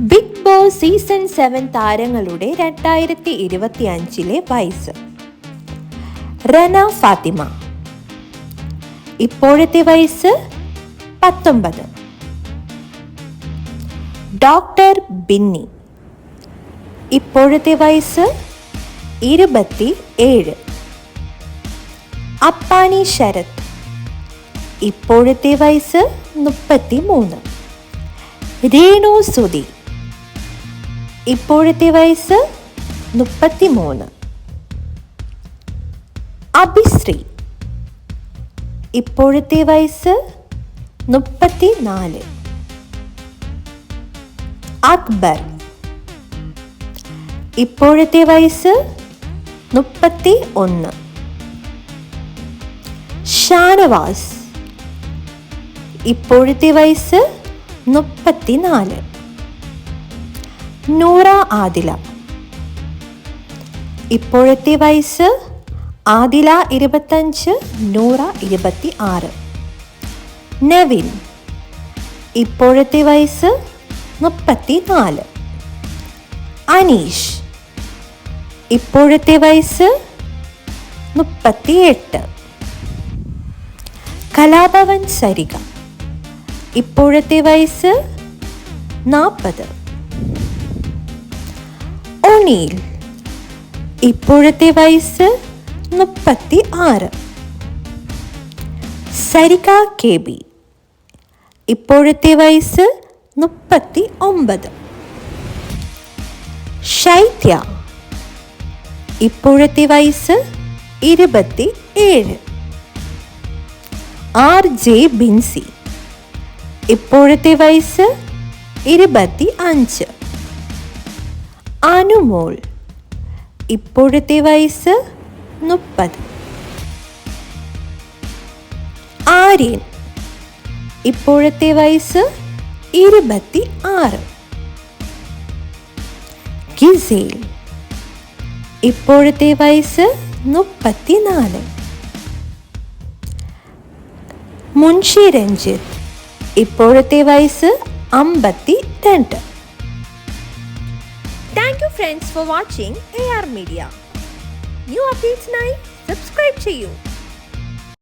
Big boss season seven താരങ്ങളുടെ രണ്ടായിരത്തി ഇരുപത്തി അഞ്ചിലെ വയസ്സ്. റന ഫാത്തിമ. ഇപ്പോഴത്തെ വയസ്സ് പത്തൊമ്പത്. ഡോക്ടർ ബിന്നി. ഇപ്പോഴത്തെ വയസ്സ് ഇരുപത്തി ഏഴ് അപ്പാനി ശരത്. ഇപ്പോഴത്തെ വയസ്സ് മുപ്പത്തി മൂന്ന് രേണു സുധി. ഇപ്പോഴത്തെ വയസ്സ് മുപ്പത്തി മൂന്ന് അഭിശ്രീ. ഇപ്പോഴത്തെ വയസ്സ് മുപ്പത്തി നാല് അക്ബർ. ഇപ്പോഴത്തെ വയസ്സ് മുപ്പത്തി ഒന്ന് ഷാനവാസ്. ഇപ്പോഴത്തെ വയസ്സ് മുപ്പത്തിനാല്. നൂറ ആദില. ഇപ്പോഴത്തെ വയസ്സ് ആദില ഇരുപത്തഞ്ച് നൂറ ഇരുപത്തി ആറ് നവിൻ ഇപ്പോഴത്തെ വയസ്സ് മുപ്പത്തി നാല് അനീഷ് ഇപ്പോഴത്തെ വയസ്സ് മുപ്പത്തി എട്ട് കലാഭവൻ സരിക ഇപ്പോഴത്തെ വയസ്സ് നാൽപ്പത് ഒനീൽ ഇപ്പോഴത്തെ വയസ്സ് മുപ്പത്തി ആറ് സരിക കെ ബി. ഇപ്പോഴത്തെ വയസ്സ് മുപ്പത്തി ഒമ്പത് ശൈത്യ. ഇപ്പോഴത്തെ വയസ്സ് ഇരുപത്തി ഏഴ് ആർ ജെ ബിൻസി. ഇപ്പോഴത്തെ വയസ്സ് ഇരുപത്തി അഞ്ച് അനുമോൾ. ഇപ്പോഴത്തെ വയസ്സ് മുപ്പത്. ആര്യൻ. ഇപ്പോഴത്തെ വയസ്സ് ഇരുപത്തി ആറ് ഗിസേൽ. ഇപ്പോഴത്തെ വയസ്സ് മുപ്പത്തിനാല്. മുൻഷി രഞ്ജിത്ത്. ഇപ്പോഴത്തെ വയസ്സ് അമ്പത്തി രണ്ട് friends for watching A R media new അപ്ഡേറ്റ്സിനായി subscribe ചെയ്യൂ